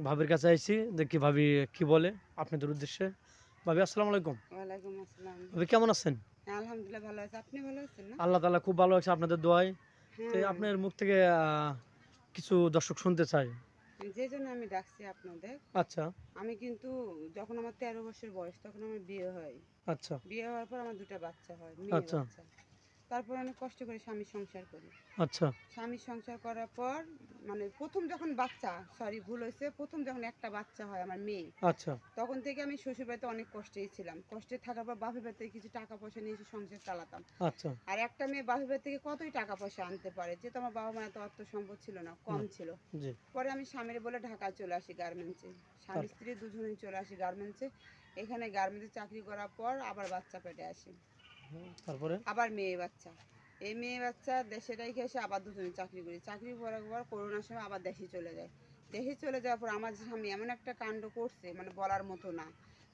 ভাবির কাছে আইছি দেখি ভাবি কি বলে আপনাদের উদ্দেশ্যে। ভাবি আসসালামু আলাইকুম। ওয়ালাইকুম আসসালাম। ভাবি কেমন আছেন? আলহামদুলিল্লাহ ভালো আছে। আপনি ভালো আছেন না? আল্লাহ তাআলা খুব ভালো আছে আপনাদের দোয়ায়। তো হ্যাঁ। আপনার মুখ থেকে আহ, কিছু দর্শক শুনতে চাই। যে জন্য আমি ডাকছি আপনাদের আচ্ছা। আমি কিন্তু যখন আমার তেরো বছর বয়স তখন আমার বিয়ে হয়। আচ্ছা। বিয়ে হওয়ার পর আমার দুটো বাচ্চা হয় আচ্ছা। তারপর অনেক কষ্ট করে স্বামী সংসার করি। আচ্ছা। স্বামী সংসার করার পর মানে প্রথম যখন বাচ্চা সরি ভুল হয়েছে প্রথম যখন একটা বাচ্চা হয় আমার মেয়ে আচ্ছা। তখন থেকে আমি শ্বশুর বাড়িতে অনেক কষ্টেই ছিলাম। কষ্টে থাকার পর বাপের বাড়িতে কিছু টাকা পয়সা নিয়ে এসে সংসার চালাতাম। আচ্ছা। আর একটা মেয়ে বাপের বাড়ি থেকে কতই টাকা পয়সা আনতে পারে? যেহেতু আমার বাবা মা এত অর্থ সম্পদ ছিল না কম ছিল। জি। পরে আমি স্বামীর বলে ঢাকায় চলে আসি গার্মেন্টসে। স্বামী স্ত্রী দুজনেই চলে আসি গার্মেন্টসে। এখানে গার্মেন্টসে চাকরি করার পর আবার বাচ্চা পেটে আসি। তারপরে? আবার মেয়ে বাচ্চা। এই মেয়ে বাচ্চা দেশে রেখে এসে আবার দুজনে চাকরি করি। চাকরি করার পর করোনার সময় আবার দেশে চলে যায়। দেশে চলে যাওয়ার পর আমার স্বামী এমন একটা কাণ্ড করছে মানে বলার মতো না।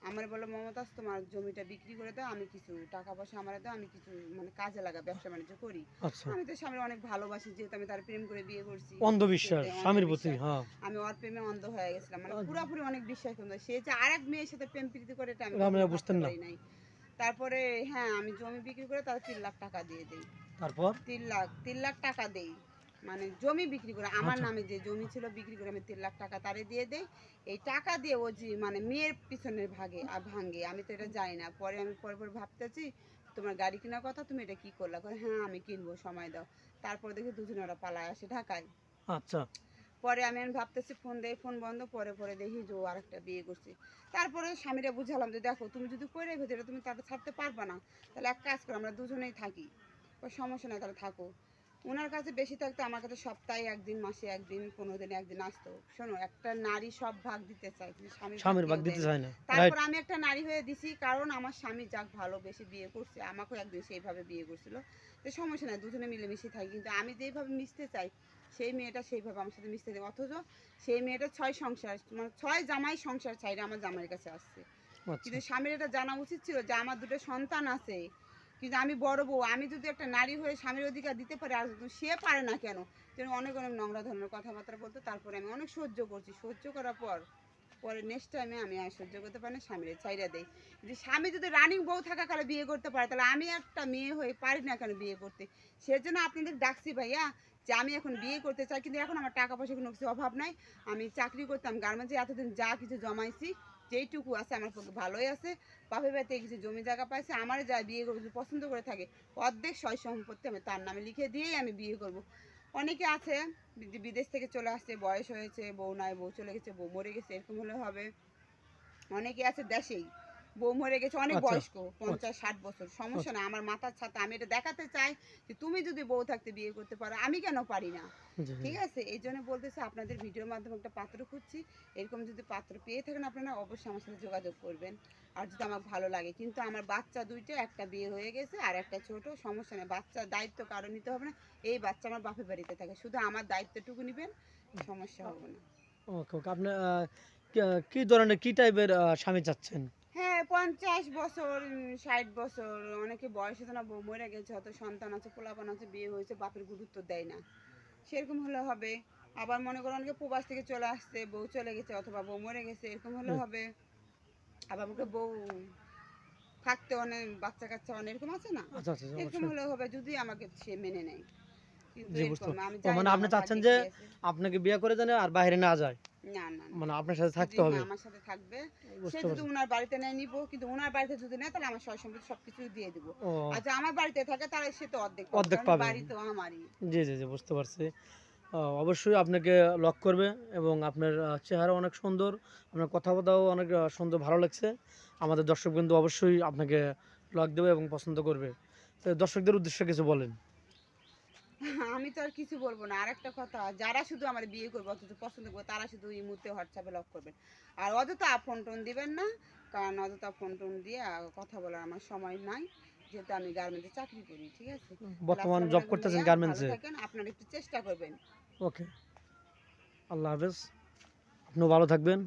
আমার বলে মমতাজ তোমার জমিটা বিক্রি করে দাও আমি কিছু টাকা পয়সা আমার দাও আমি কিছু মানে কাজে লাগা ব্যবসা বাণিজ্য করি। আচ্ছা। আমি তো স্বামীর অনেক ভালোবাসি যেহেতু আমি তার প্রেম করে বিয়ে করছি। অন্ধবিশ্বাস স্বামীর প্রতি হ্যাঁ। আমি ওর প্রেমে অন্ধ হয়ে গেছিলাম মানে। পুরোপুরি অনেক বিশ্বাস করতাম সে যে আরেক মেয়ের সাথে প্রেম প্রীতি করে এটা আমি? পারি নাই। তারপরে হ্যাঁ আমি জমি বিক্রি করে তার তিন লাখ টাকা দিয়ে দিই। তারপর? তিন লাখ তিন লাখ টাকা দেই। মানে জমি বিক্রি করে আমার আচ্ছা। নামে যে জমি ছিল বিক্রি করে আমি তিন লাখ টাকা তারে দিয়ে দেই। এই টাকা দিয়ে ও যে মানে মেয়ের পিছনের ভাগে আর ভাঙে আমি তো এটা জানি না। পরে আমি পরে পরে ভাবতেছি তোমার গাড়ি কেনার কথা তুমি এটা কি করলা? করে হ্যাঁ আমি কিনবো সময় দাও। তারপর দেখি দুজনে ওরা পালায় আসে ঢাকায়। আচ্ছা। পরে আমি আমি ভাবতেছি ফোন দেই ফোন বন্ধ পরে পরে দেখি যে ও আরেকটা বিয়ে করছে। তারপরে স্বামীরা বুঝালাম যে দেখো তুমি যদি করে ভেতরে তুমি তাকে ছাড়তে পারবে না। তাহলে এক কাজ করো আমরা দুজনেই থাকি। সমস্যা নাই তাহলে থাকো। ওনার কাছে বেশি থাকতো আমার কাছে সপ্তাহে একদিন মাসে একদিন পনেরো দিনে একদিন আসতো। শোনো একটা নারী সব ভাগ দিতে চায় স্বামীর ভাগ দিতে। চায় না। তারপর আমি একটা নারী হয়ে দিছি কারণ আমার স্বামী যাক ভালোবেসে বিয়ে করছে আমাকেও একদিন সেইভাবে বিয়ে করছিল। তো সমস্যা নাই দুজনে মিলেমিশে থাকি কিন্তু আমি যেইভাবে মিশতে চাই সেই মেয়েটা সেইভাবে আমার সাথে মিশতে দেবে অথচ সেই মেয়েটা ছয় সংসার মানে ছয় জামাই সংসার চাইলে আমার জামাইয়ের কাছে আসছে। আচ্ছা। কিন্তু স্বামীর এটা জানা উচিত ছিল যে আমার দুটো সন্তান আছে। কিন্তু আমি বড় বউ আমি যদি একটা নারী হয়ে স্বামীর অধিকার দিতে পারি আর সে পারে না কেন? যেন অনেক অনেক নোংরা ধরনের কথাবার্তা বলতো তারপরে আমি অনেক সহ্য করছি। সহ্য করার পর পরে নেক্সট টাইমে আমি আর সহ্য করতে পারি না, স্বামীর ছাইরা দেই। যে স্বামী যদি রানিং বউ থাকাকালে বিয়ে করতে পারে, তাহলে আমি একটা মেয়ে হয়ে পারি না কেন বিয়ে করতে? সেজন্য আপনাদের ডাকছি ভাইয়া যে আমি এখন বিয়ে করতে চাই, কিন্তু এখন আমার টাকা পয়সা কোনো কিছু অভাব নাই। আমি চাকরি করতাম গার্মেন্টসে এতদিন যা কিছু জমাইছি, যেইটুকু আছে আমার পক্ষে ভালোই আছে। বাপের বাড়িতে কিছু জমি জায়গা পাইছে, আমার যা বিয়ে করব পছন্দ করে থাকে, অর্ধেক সয় সম্পত্তি আমি তার নামে লিখে দিয়েই আমি বিয়ে করব। অনেকে আছে যে বিদেশ থেকে চলে আসছে, বয়স হয়েছে, বউ নাই, বউ চলে গেছে, বউ মরে গেছে, এরকম হলে হবে। অনেকে আছে দেশেই। বউ মরে গেছে অনেক আচ্ছা। বয়স্ক পঞ্চাশ ষাট বছর। সমস্যা না আমার মাথার ছাতা আমি এটা দেখাতে চাই যে তুমি যদি বউ থাকতে বিয়ে করতে পারো আমি কেন পারি না। ঠিক আছে? এই জন্য বলতেছি আপনাদের ভিডিওর মাধ্যমে একটা পাত্র খুঁজছি। এরকম যদি পাত্র পেয়ে থাকেন আপনারা অবশ্যই আমার সাথে যোগাযোগ করবেন। আর যদি আমার ভালো লাগে কিন্তু আমার বাচ্চা দুইটা একটা বিয়ে হয়ে গেছে আর একটা ছোট সমস্যা নেই। বাচ্চার দায়িত্ব কারও নিতে হবে না। এই বাচ্চা আমার বাপের বাড়িতে থাকে শুধু আমার দায়িত্বটুকু নেবেন সমস্যা হবে না। ওকে ওকে। আপনি আহ, কি- ধরনের কি টাইপের স্বামী চাচ্ছেন? পঞ্চাশ বছর ষাট বছর অনেকে বয়স হতো না মরে গেছে হয়তো সন্তান আছে পোলাপান আছে বিয়ে হয়েছে বাপের গুরুত্ব দেয় না। সেরকম হলে হবে। আবার মনে করো অনেকে প্রবাস থেকে চলে আসছে বউ চলে গেছে অথবা বউ মরে গেছে এরকম হলে হবে। আবার আমাকে বউ থাকতে অনেক বাচ্চা কাচ্চা অনেক এরকম আছে না? আচ্ছা আচ্ছা আচ্ছা, এরকম হলে হবে যদি আমাকে সে মেনে নেয়। জি, বুঝতে। মানে আপনি চাচ্ছেন যে আপনাকে বিয়ে করে জানে আর বাইরে না যায়। না না না। মানে আপনার সাথে থাকতে হবে। আমার সাথে থাকবে সে যদি পারছি। বাড়িতে নেয় নিবো। কিন্তু উনার বাড়িতে যদি নেয় তাহলে আমার সয় সম্পত্তি সবকিছু দিয়ে দিব। ও। আমার বাড়িতে থাকে তাহলে সে তো অর্ধেক অর্ধেক পাবে। বাড়ি তো আমারই। জি জি জি বুঝতে পারছি। অবশ্যই আপনাকে লক করবে এবং আপনার চেহারা অনেক সুন্দর আপনার কথা কথাবার্তাও অনেক সুন্দর ভালো লাগছে। আমাদের দর্শকবৃন্দ অবশ্যই আপনাকে লক দেবে এবং পছন্দ করবে। তো দর্শকদের উদ্দেশ্যে কিছু বলেন। আমি তো আর কিছু বলব না। আর একটা কথা যারা শুধু আমার বিয়ে করবে অথচ পছন্দ করবে তারা শুধু এই মুহূর্তে হোয়াটসঅ্যাপে লক করবেন। আর অযথা ফোন টোন দিবেন না কারণ অযথা ফোন টোন দিয়ে কথা বলার আমার সময় নাই। যেহেতু আমি গার্মেন্টে চাকরি করি ঠিক আছে? বর্তমান জব করতেছেন গার্মেন্টসে থাকেন আপনারা একটু চেষ্টা করবেন। ওকে আল্লাহ হাফেজ। আপনিও ভালো থাকবেন।